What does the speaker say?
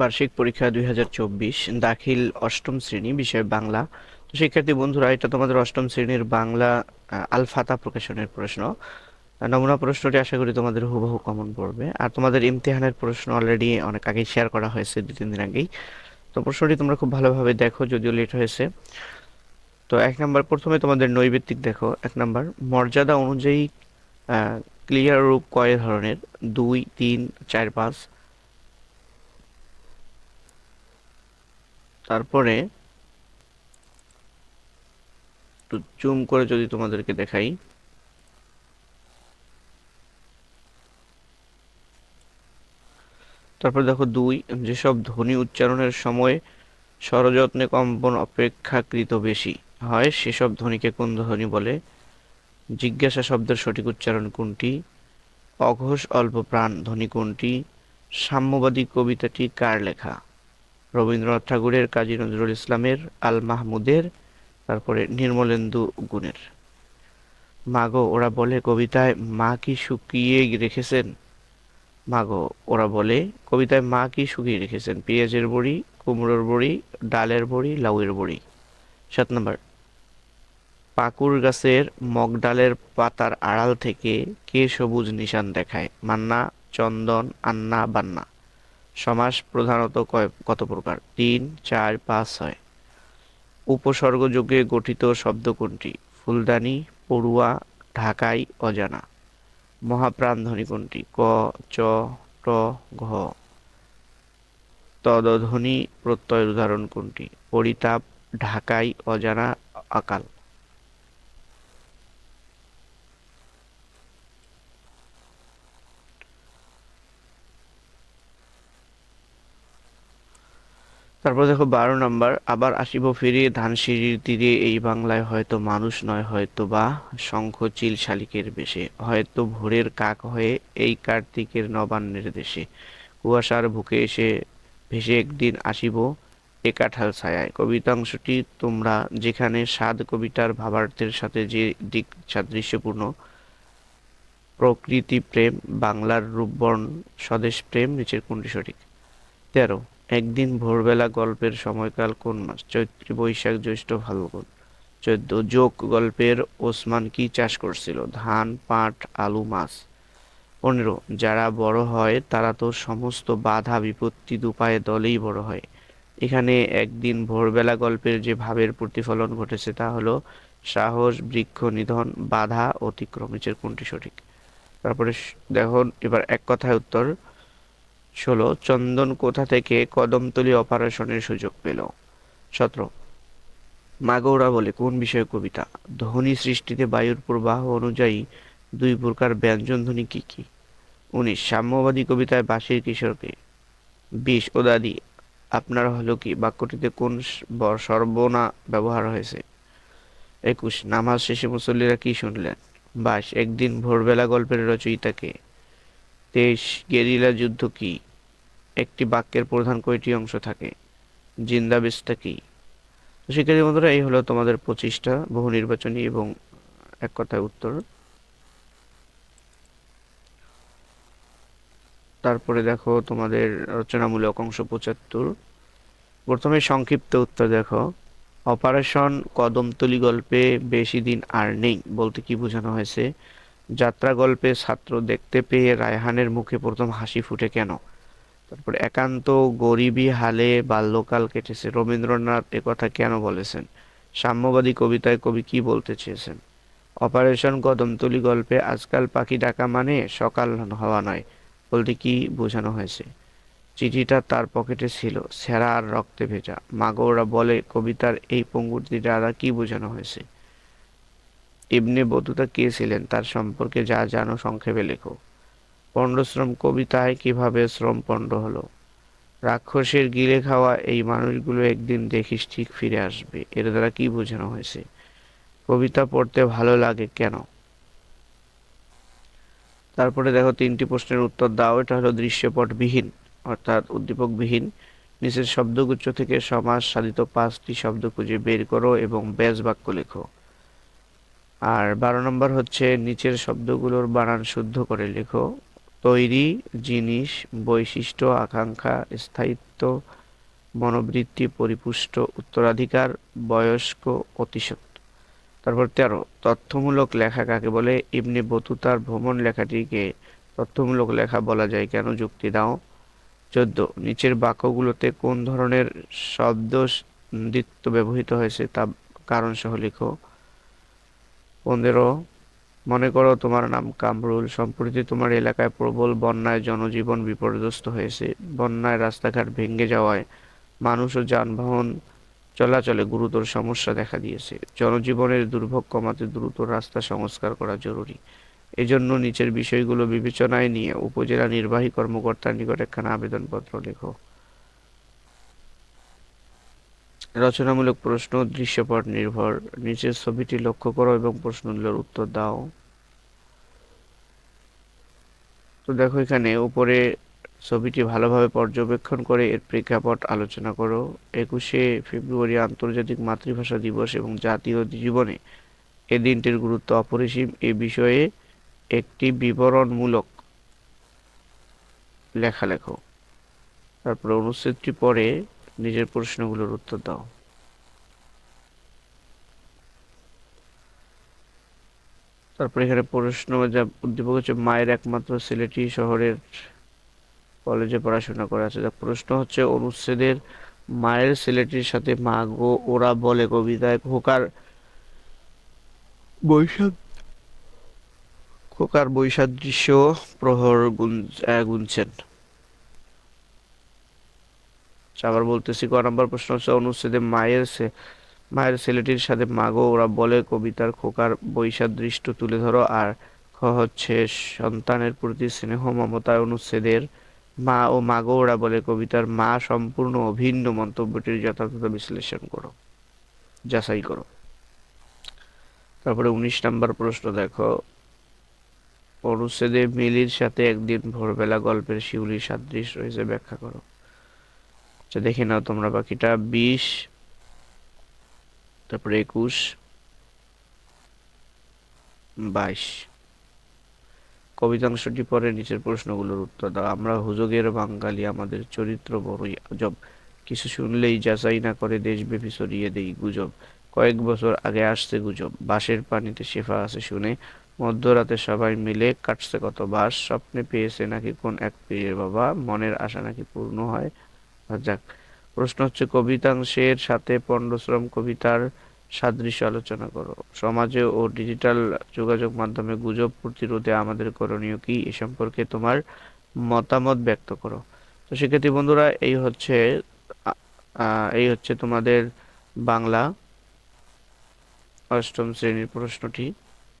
বার্ষিক পরীক্ষা দুই হাজার চব্বিশ, দাখিল অষ্টম শ্রেণি, বিষয় বাংলা। তো শিক্ষার্থী বন্ধুরা, এটা তোমাদের অষ্টম শ্রেণির বাংলা আলফাতা প্রকাশনের প্রশ্ন। নমুনা প্রশ্নটি আশা করি তোমাদের হুবহু কমন পড়বে। আর তোমাদের ইমতিহানের প্রশ্ন অলরেডি অনেক আগে শেয়ার করা হয়েছে দু তিন দিন আগেই। তো প্রশ্নটি তোমরা খুব ভালোভাবে দেখো, যদিও লেট হয়েছে। তো এক নাম্বার, প্রথমে তোমাদের নৈবেত্তিক দেখো। এক নাম্বার, মর্যাদা অনুযায়ী ক্লিয়ার রূপ কয় ধরনের? দুই, তিন, চার, পাঁচ। তারপরে একটু জুম করে যদি তোমাদেরকে দেখাই। তারপর দেখো দুই, যেসব ধ্বনি উচ্চারণের সময় স্বরযত্নে কম্পন অপেক্ষাকৃত বেশি হয়, সেসব ধ্বনিকে কোন ধ্বনি বলে? জিজ্ঞাসা শব্দের সঠিক উচ্চারণ কোনটি? অঘোষ অল্প প্রাণ ধ্বনি কোনটি? সাম্যবাদী কবিতাটি কার লেখা? রবীন্দ্রনাথ ঠাকুরের, কাজী নজরুল ইসলামের, আল মাহমুদের, তারপরে নির্মলেন্দু গুণের। মাগো, ওরা বলে কবিতায় মা কি শুকিয়ে রেখেছেন? মাগো, ওরা বলে কবিতায় মা কি শুকিয়ে রেখেছেন? পেঁয়াজের বড়ি, কুমড়োর বড়ি, ডালের বড়ি, লাউয়ের বড়ি। সাত নম্বর। পাকুর গাছের মগডালের পাতার আড়াল থেকে কে সবুজ নিশান দেখায়? মান্না, চন্দন, আন্না, বান্না। সমাস প্রধানত কত প্রকার? তিন, চার, পাঁচ, ছয়। উপসর্গযোগে গঠিত শব্দ কোনটি? ফুলদানি, পড়ুয়া, ঢাকাই, অজানা। মহাপ্রাণধ্বনি কোনটি? ক, চ, ট, ঘ। তদধ্বনি প্রত্যয়ের উদাহরণ কোনটি? পরিতাপ, ঢাকাই, অজানা, আকাল। তারপর দেখো বারো নম্বর, আবার আসিব ফিরে ধানসিঁড়ির তীরে, এই বাংলায় হয়তো মানুষ নয় হয়তো বা শঙ্খ চিল শালিকের বেশে, হয়তো ভোরের কাক হয়ে এই কার্তিকের নবান্নের দেশে। কুয়াশার বুকে এসে ভেসে একদিন আসিব এ কাঁঠাল ছায়ায়। কবিতাংশটি তোমরা যেখানে সাদ কবিতার ভাবার্থের সাথে যে দিক সাদৃশ্যপূর্ণ, প্রকৃতি প্রেম, বাংলার রূপবর্ণ, স্বদেশ প্রেম, নিচের কোনটি সঠিক? তেরো। একদিন ভোরবেলা গল্পের সময়কাল কোন মাস? চৈত্রী, বৈশাখ, জ্যৈষ্ঠ, ফাল্গুন। চোদ্দ যোগ গল্পের ওসমান কি চাষ করছিল? ধান, পাট, আলু, মাছ। পনেরো, যারা বড় হয় তারা তো সমস্ত বাধা বিপত্তি দুপায়ে দলেই বড় হয়। এখানে একদিন ভোরবেলা গল্পের যে ভাবের প্রতিফলন ঘটেছে তা হলো সাহস, বৃক্ষ, নিধন, বাধা, অতিক্রম, নিচের কোনটি সঠিক? তারপরে দেখুন এবার এক কথায় উত্তর। ষোলো, চন্দন কোথা থেকে কদমতলী অপারেশনের সুযোগ পেল। সতেরো, মাগৌরা বলে কোন বিষয়ে কবিতা? ধ্বনি সৃষ্টিতে বায়ুর প্রবাহ অনুযায়ী দুই প্রকার ব্যঞ্জন ধ্বনি কি কি? উনিশ, সাম্যবাদী কবিতায় বাঁশির কিশোরকে। বিশ ওদাদি আপনার হলো কি? বাক্যটিতে কোন সর্বনা ব্যবহার হয়েছে? একুশ, নামাজ শেষে মুসল্লিরা কি শুনলেন? বাস একদিন ভোরবেলা গল্পের রচয়িতাকে তেইশ গেরিলা যুদ্ধ কি? একটি বাক্যের প্রধান কয়টি অংশ থাকে? জিন্দাবেশটা কি? শিক্ষার্থী বন্ধুরা, এই হলো তোমাদের পঁচিশটা বহু নির্বাচনী এবং এক কথায় উত্তর। তারপরে দেখো তোমাদের রচনামূলক অংশ পঁচাত্তর। প্রথমে সংক্ষিপ্ত উত্তর দেখো। অপারেশন কদমতলি গল্পে বেশি দিন আর নেই বলতে কি বোঝানো হয়েছে? যাত্রা গল্পে ছাত্র দেখতে পেয়ে রায়হানের মুখে প্রথম হাসি ফুটে কেন? তারপর একান্ত গরিবী হালে বাল্যকাল কেটেছে। রবীন্দ্রনাথ একথা কেন বলেছেন? সাম্যবাদী কবিতায় কবি কি বলতে চেয়েছেন? অপারেশন কদমতলি গল্পে আজকাল পাখি ডাকা মানে সকাল হওয়া নয় বলতে কি বোঝানো হয়েছে? চিঠিটা তার পকেটে ছিল ছেঁড়া আর রক্তে ভেজা। মাগোরা বলে, কবিতার এই পঙ্গুটি দ্বারা কি বোঝানো হয়েছে? ইবনে বতুতা কে ছিলেন? তার সম্পর্কে যা জানো সংক্ষেপে লেখো। পণ্ডশ্রম কবিতায় কীভাবে শ্রম পণ্ড হলো? রাক্ষসের গিলে খাওয়া এই মানুষগুলো একদিন দেখিস ঠিক ফিরে আসবে। এর দ্বারা কি বোঝানো হয়েছে? কবিতা পড়তে ভালো লাগে কেন? তারপরে দেখো, তিনটি প্রশ্নের উত্তর দাও। এটা হলো দৃশ্যপটবিহীন, অর্থাৎ উদ্দীপকবিহীন। নিচের শব্দগুচ্ছ থেকে সমাজ সাধিত পাঁচটি শব্দ খুঁজে বের করো এবং ব্যাস বাক্য লেখো। আর বারো নম্বর হচ্ছে নিচের শব্দগুলোর বানান শুদ্ধ করে লেখো। তৈরি জিনিস, বৈশিষ্ট্য, আকাঙ্ক্ষা, স্থায়িত্ব, মনোবৃত্তি, পরিপুষ্ট, উত্তরাধিকার, বয়স্ক অতিশক্ত তারপর তেরো, তথ্যমূলক লেখা কাকে বলে? ইবনে বতুতার ভ্রমণ লেখাটিকে তথ্যমূলক লেখা বলা যায়। কেন যুক্তি দাও? চোদ্দ, নিচের বাক্যগুলোতে কোন ধরনের শব্দ দ্বিত্ব ব্যবহৃত হয়েছে তা কারণ সহ লিখো। পনেরো মনে করো তোমার নাম কামরুল। সম্প্রতি তোমার এলাকায় প্রবল বন্যায় জনজীবন বিপর্যস্ত হয়েছে। বন্যায় রাস্তাঘাট ভেঙে যাওয়ায় মানুষ ও যানবাহন চলাচলে গুরুতর সমস্যা দেখা দিয়েছে। জনজীবনের দুর্ভোগ কমাতে দ্রুত রাস্তা সংস্কার করা জরুরি। এজন্য নিচের বিষয়গুলো বিবেচনায় নিয়ে উপজেলা নির্বাহী কর্মকর্তার নিকট একখানা আবেদনপত্র লেখো। রচনামূলক প্রশ্ন, দৃশ্যপট নির্ভর। নিচের ছবিটি লক্ষ্য করো এবং প্রশ্নগুলোর উত্তর দাও। তো দেখো এখানে উপরে ছবিটি ভালোভাবে পর্যবেক্ষণ করে এর প্রেক্ষাপট আলোচনা করো। একুশে ফেব্রুয়ারি আন্তর্জাতিক মাতৃভাষা দিবস এবং জাতীয় জীবনে এ দিনটির গুরুত্ব অপরিসীম। এ বিষয়ে একটি বিবরণমূলক লেখা লেখো। তারপরে অনুচ্ছেদটি পরে নিজের প্রশ্নগুলোর উত্তর দাও। তারপরে এখানে প্রশ্ন, যা উদ্দীপক হচ্ছে, মায়ের একমাত্র ছেলেটি শহরের কলেজে পড়াশোনা করে আছে। যা প্রশ্ন হচ্ছে, অনুচ্ছেদের মায়ের ছেলেটির সাথে মা গো, ওরা বলে কবিতায় খোকার বৈশাখ, খোকার বৈসাদৃশ্য প্রহর গুন গুনছেন। আবার বলতেছি, ক নম্বর প্রশ্ন হচ্ছে অনুচ্ছেদে মায়ের মায়ের ছেলেটির সাথে মাগো ওরা বলে কবিতার খোকার বৈসাদৃষ্ট তুলে ধরো, আর খ হচ্ছে, সন্তানের প্রতি স্নেহ মমতায় অনুচ্ছেদের মা ও মাগো ওরা বলে কবিতার মা সম্পূর্ণ অভিন্ন মন্তব্যটির যথাযথ বিশ্লেষণ করো, যাচাই করো। তারপরে উনিশ নাম্বার প্রশ্ন দেখো অনুচ্ছেদে মিলির সাথে একদিন ভোরবেলা গল্পের শিউলির সাদৃশ্য রয়েছে ব্যাখ্যা করো। আচ্ছা দেখে নাও তোমরা বাকিটা। বিশ, তারপরে একুশ, বাইশ। কবিতাংশটি পরে নিচের প্রশ্নগুলোর উত্তর দাও। আমরা হুজুগের বাঙালি, আমাদের চরিত্র বড়ই আজব। কিছু শুনলেই যাচাই না করে দেশব্যাপী ছড়িয়ে দেই গুজব। কয়েক বছর আগে আসছে গুজব। বাঁশের পানিতে শেফা আছে শুনে মধ্যরাতে সবাই মিলে কাটছে কত বাস স্বপ্নে পেয়েছে নাকি কোন এক পীরের বাবা? মনের আশা নাকি পূর্ণ হয়? যাক। প্রশ্ন হচ্ছে, কবিতাংশের সাথে পণ্ডশ্রম কবিতার সাদৃশ্য আলোচনা করো। সমাজে ও ডিজিটাল যোগাযোগ মাধ্যমে গুজব প্রতিরোধে আমাদের করণীয় কি? এ সম্পর্কে তোমার মতামত ব্যক্ত করো। তো সেক্ষেত্রে বন্ধুরা, এই হচ্ছে এই হচ্ছে তোমাদের বাংলা অষ্টম শ্রেণির প্রশ্নটি।